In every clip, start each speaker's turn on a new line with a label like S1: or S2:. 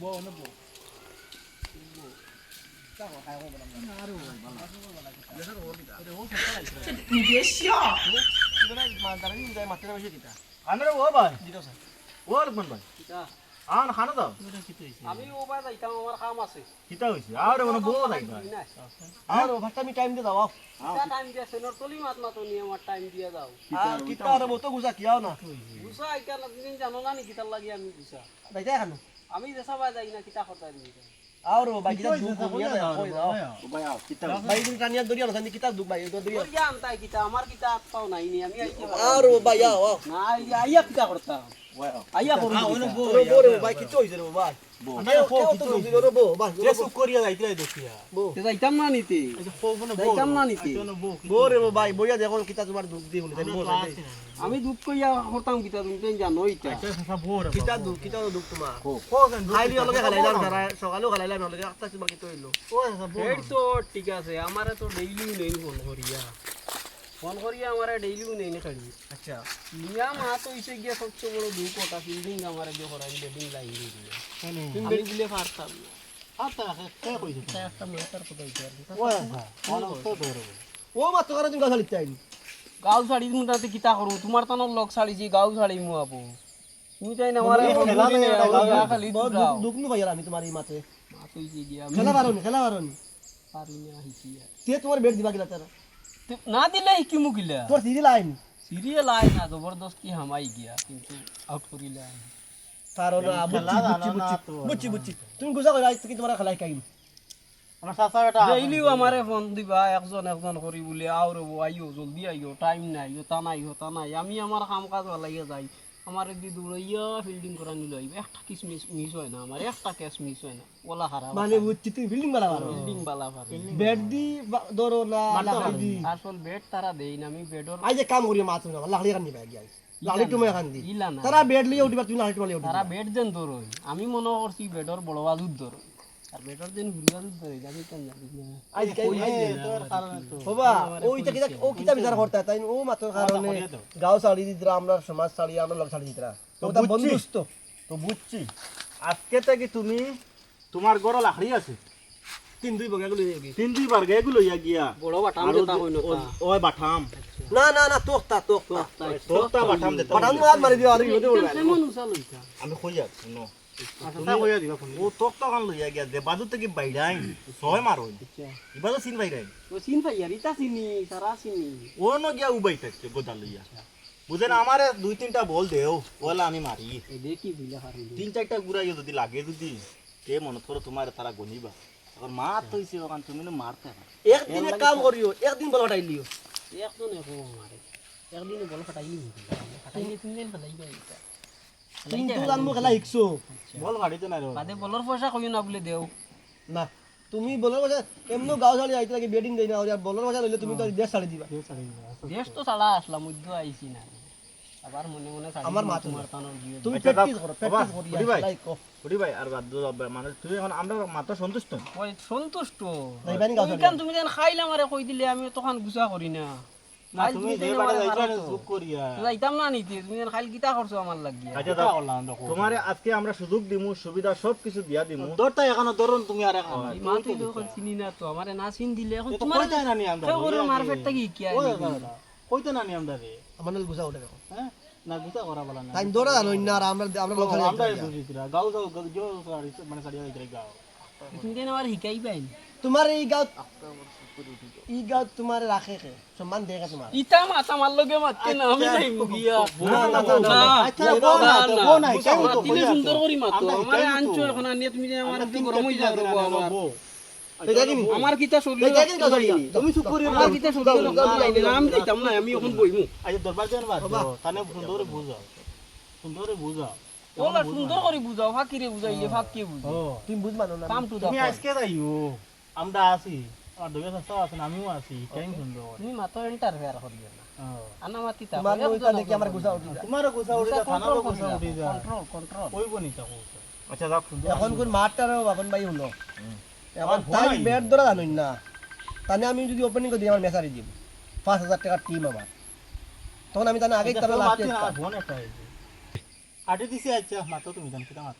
S1: বউ
S2: না তুমি জানো না নি কিতার লাগি আমি গুছা আমি যে বাই যাই না কিতা কথা দিই
S3: আর ভাই কিতা দুখ কমিয়া দাও কই দাও
S1: ভাই আও কিতা
S3: ভাই দিন কানিয়া দরিয়া না জানি কিতা দুখ ভাই দরিয়া
S2: ওই যাম তাই কিতা আমার কিতা পাও নাই নি আমি আইতে
S3: আর ভাই আও আও।
S2: না আইয়া কিতা করতা আইয়া করু
S3: ওরে ভাই কিতো হইছে রে ভাই? দুখ
S2: তে
S3: দেখো দুখ
S2: আমি দুধ কইয়া করতাম কিতা তুমি তো জানো ইটা
S3: কিতা দুখ কিতা দুখ তোমার খাইলি অলগে খাইলাম সারা সকালেও খাইলাম অলগে একটা তোমার কিতো হইল
S2: হেড তো ঠিক আছে আমারে তো ডেইলি নেই ফোন করিয়া ফোন করিয়া আমারে ডেইলি নেই নি খালি
S3: আচ্ছা।
S2: মিয়া মা তো ইসে গিয়া সবচেয়ে বড় দুঃখ ফিল্ডিং আমারে করাই বেডিং লাইন দিয়ে দিলে। পারতাম না। কথা
S3: করে
S2: গাও শাড়ি তুমি তাতে কিতা করো তোমার তো লগ শাড়ি যে গাও শাড়ি মু আপু। তুমি তাই না আমারে ফোন করি না খালি দাও
S3: দুখ নু ভাই আমি তোমার এই মাতে
S2: মা তো
S3: খেলা পারোনি খেলা পারোনি
S2: পারি না
S3: তে তোমার বেড দিবা গিলা তারা?
S2: না দিলে কি মুকিলা
S3: তোর সিরিয়াল আইন।
S2: সিরিয়াল আইন না জবরদস্তি হামাই গিয়া কিন্তু আউট করিলে।
S3: কারণ বুঝছি বুঝছি বুঝছি বুঝছি তুমি গুজা করে আজ থেকে তোমার খেলাই কাইম
S2: ডেইলিও আমারে ফোন দিবা একজন একজন করি বলে আও রবো আইও জলদি আইও টাইম নাই ও তা নাই ও তা নাই। আমি আমার কাম কাজ লাগিয়ে যাই। আমার একদিন দৌড়াইয়া ফিল্ডিং করা নিল একটা কিস মিস মিস হয় না আমার একটা ক্যাচ মিস হয় না। ওলা হারা
S3: মানে বুঝছি তুই বিল্ডিং বালা পারো
S2: ফিল্ডিং বালা পারে
S3: ব্যাট দি ধরো না
S2: আসল ব্যাট তারা দেই না আমি
S3: আই যে কাম করি মাছ না লাকড়ি কান ভাই গিয়া তারা বেড লিয়ে উঠিবা তুমি লাকড়ি তোমার লিয়ে উঠিবা।
S2: তারা বেড যেন ধরো আমি মনে করছি বেডর বড় বাজুর দৌড়ই
S3: গাঁও দিতরা আমরা সমাজ আমরা লোক দিতরা। বন্ধুস্ত
S1: তো বুঝছি আজকে থেকে তুমি তোমার গড় লাকড়ি আছে।
S3: তিন দুই বগা গুলো
S1: তিন দুইবার এগুলো ইয়া গিয়া।
S2: বড় বাটাম
S1: ওই
S3: না না না তোকতা তোকতা
S1: দিতে
S3: মারি দিও আর
S2: হইতা
S1: আমি কই যাচ্ছি ও তোকটা কান লইয়া গিয়া দে বাজু থেকে বাইরাই ছয় মার হই এবার তো সিন বাইরাই
S2: ও চিন পাই আর ইতা চিনি সারা চিনি
S1: ও ন গিয়া উবাই থাকছে গোদা লইয়া বুঝেন আমারে দুই তিনটা বল দেও ওলা আমি মারি।
S2: দেখি
S1: তিন চারটা ঘুরাইও যদি লাগে যদি তে মনে করো তোমার তারা গনিবা এখন মার তো হইছে ওখান তুমি না মারতে
S3: একদিন এক কাম করিও একদিন বল হটাই লিও
S2: একজন একো মারে একদিন বল ফাটাইলি। ফাটাইলি তুমি দিন
S3: তুমি তো জানব খেলা শিখছো
S1: বল গাড়িতে না রে
S2: বাদে বলর পয়সা কইও না বলে দেও।
S3: না তুমি বলার কথা এমনি গাঁও শাড়ি আইতে লাগে বেডিং দেই না আর বলার কথা লইলে তুমি তো দেশ শাড়ি দিবা।
S2: দেশ তো সালা আসলাম মধ্য আইছি না। আবার মনে মনে শাড়ি
S3: আমার
S2: কিনে
S3: মা তো
S2: তোমার তানোর দিয়ে
S3: তুমি
S1: আচ্ছা,
S3: প্র্যাকটিস করো প্র্যাকটিস করি
S1: ভাই। ভাই আর বাদ দাও মানে তুই এখন আমরা মাত্র সন্তুষ্ট।
S2: ওই সন্তুষ্ট।
S3: না, ইবানি গাও
S2: ওইখান তুমি যেন খাইলাম আরে কই দিলে আমি তখন গুছা করি না।
S1: না তুমি যে বাড়ি যাইছো না চুপ করিয়া
S2: যাইতাম না নিতে তুমি যেন খাইল করছ আমার লাগিয়া
S1: আচ্ছা তোমারে আজকে আমরা সুযোগ দিমু সুবিধা সব কিছু দিয়া দিমু
S4: দরটা এখনও ধরুন তুমি আর এখন
S2: মা তুই তো চিনি না তো আমারে না চিন দিলে এখন তোমার
S4: কইতে না নি আমরা
S2: কেউ করে মারফেটটা কি কি
S4: কইতে না নি আমরা রে
S3: আমার গুছা ওঠে দেখো
S4: হ্যাঁ না গুতা করা বলা না
S3: টাইম দৌড়া জানো না আমরা আমরা লোক
S4: আমরা
S3: আইতে
S4: বুঝি গাও গাও মানে সাড়ি হইতে গাও
S2: তুমি যেন আমার শিকাই পাই
S3: তোমার এই গাঁও এই গাঁও তোমার রাখে কে? সম্মান দেখে তোমার?
S2: ইতা মাতা মার লগে মারতে না আমি যাই মুগিয়া
S3: না না না
S2: না
S4: আচ্ছা না নাই কেন তো
S2: মাতিলে সুন্দর করি মাতো আমারে আনছো এখন আনিয়ে তুমি যেন আমার একটু গরম হয়ে যাবে আমার আমার কিতা
S3: শাড়ি
S4: তুমি চুপ করি
S2: আমার কিতা শরীর না আমি যাইতাম না আমি এখন বইমু।
S4: আজ দরবার যেন বাদ তানে সুন্দরে বুঝাও। সুন্দরে বুঝাও।
S2: ওলা সুন্দর করে বুঝাও ফাঁকিরে বুঝাইলে ফাঁকি বুঝাও
S3: তুমি বুঝ মানো না
S2: কাম
S4: তুমি আজকে যাইও। আমরা আছি আর দুই সস্তা আছেন আমিও আছি কেন সুন্দর
S2: তুমি মাতো ইন্টারফেয়ার করিও না। আনা মাতিতা
S3: তোমার ওইটা দেখি আমার গুছা উঠি যায়।
S4: তোমার গোসা উঠে যা থানারও গোসা উঠে যা
S2: কন্ট্রোল কন্ট্রোল
S4: কইব নি তা
S1: আচ্ছা যাও
S3: এখন কোন মাঠটারও বাপন ভাই হলো এখন তাই ব্যাট ধরা জানুন না। তাহলে আমি যদি ওপেনিং করে দিই আমার মেসারি দিব। পাঁচ হাজার টাকার টিম আমার। তখন আমি তাহলে আগেই তাহলে লাস্টে
S4: আটে দিছি আচ্ছা মাতো তুমি জান কিটা মাত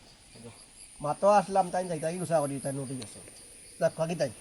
S3: মাতো আসলাম তাই যাইতাই গুছা করি তাই নোটিস আছে। যাক খাকি তাই।